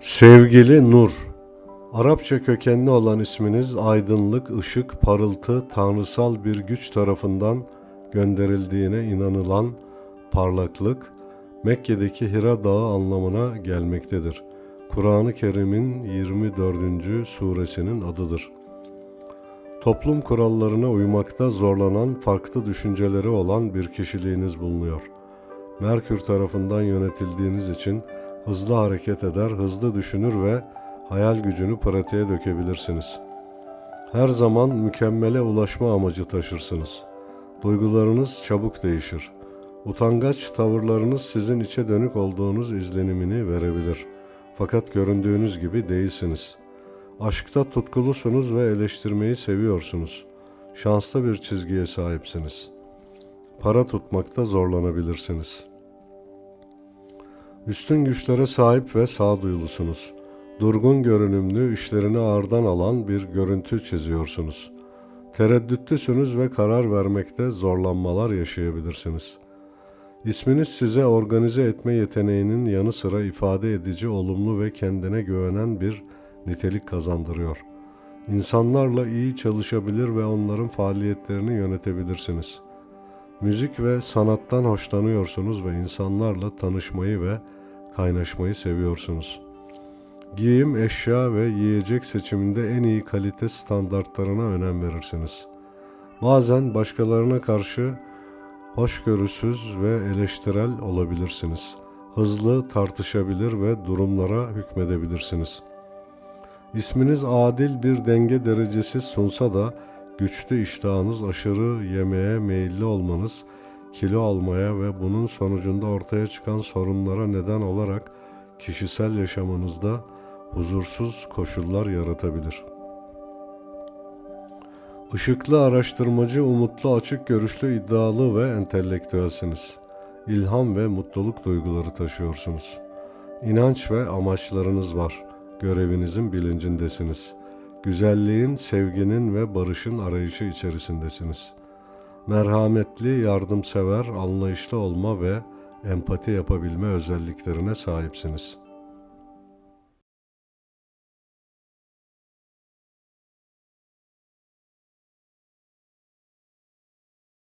Sevgili Nur Arapça kökenli olan isminiz aydınlık, ışık, parıltı, tanrısal bir güç tarafından gönderildiğine inanılan parlaklık, Mekke'deki Hira Dağı anlamına gelmektedir. Kur'an-ı Kerim'in 24. suresinin adıdır. Toplum kurallarına uymakta zorlanan, farklı düşünceleri olan bir kişiliğiniz bulunuyor. Merkür tarafından yönetildiğiniz için hızlı hareket eder, hızlı düşünür ve hayal gücünü pratiğe dökebilirsiniz. Her zaman mükemmele ulaşma amacı taşırsınız. Duygularınız çabuk değişir. Utangaç tavırlarınız sizin içe dönük olduğunuz izlenimini verebilir. Fakat göründüğünüz gibi değilsiniz. Aşkta tutkulusunuz ve eleştirmeyi seviyorsunuz. Şanslı bir çizgiye sahipsiniz. Para tutmakta zorlanabilirsiniz. Üstün güçlere sahip ve sağduyulusunuz. Durgun görünümlü, işlerini ağırdan alan bir görüntü çiziyorsunuz. Tereddütlüsünüz ve karar vermekte zorlanmalar yaşayabilirsiniz. İsminiz size organize etme yeteneğinin yanı sıra ifade edici, olumlu ve kendine güvenen bir nitelik kazandırıyor. İnsanlarla iyi çalışabilir ve onların faaliyetlerini yönetebilirsiniz. Müzik ve sanattan hoşlanıyorsunuz ve insanlarla tanışmayı ve kaynaşmayı seviyorsunuz. Giyim, eşya ve yiyecek seçiminde en iyi kalite standartlarına önem verirsiniz. Bazen başkalarına karşı hoşgörüsüz ve eleştirel olabilirsiniz. Hızlı tartışabilir ve durumlara hükmedebilirsiniz. İsminiz adil bir denge derecesi sunsa da güçlü iştahınız aşırı yemeğe meyilli olmanız, kilo almaya ve bunun sonucunda ortaya çıkan sorunlara neden olarak kişisel yaşamınızda huzursuz koşullar yaratabilir. Işıklı araştırmacı, umutlu, açık görüşlü, iddialı ve entelektüelsiniz. İlham ve mutluluk duyguları taşıyorsunuz. İnanç ve amaçlarınız var. Görevinizin bilincindesiniz. Güzelliğin, sevginin ve barışın arayışı içerisindesiniz. Merhametli, yardımsever, anlayışlı olma ve empati yapabilme özelliklerine sahipsiniz.''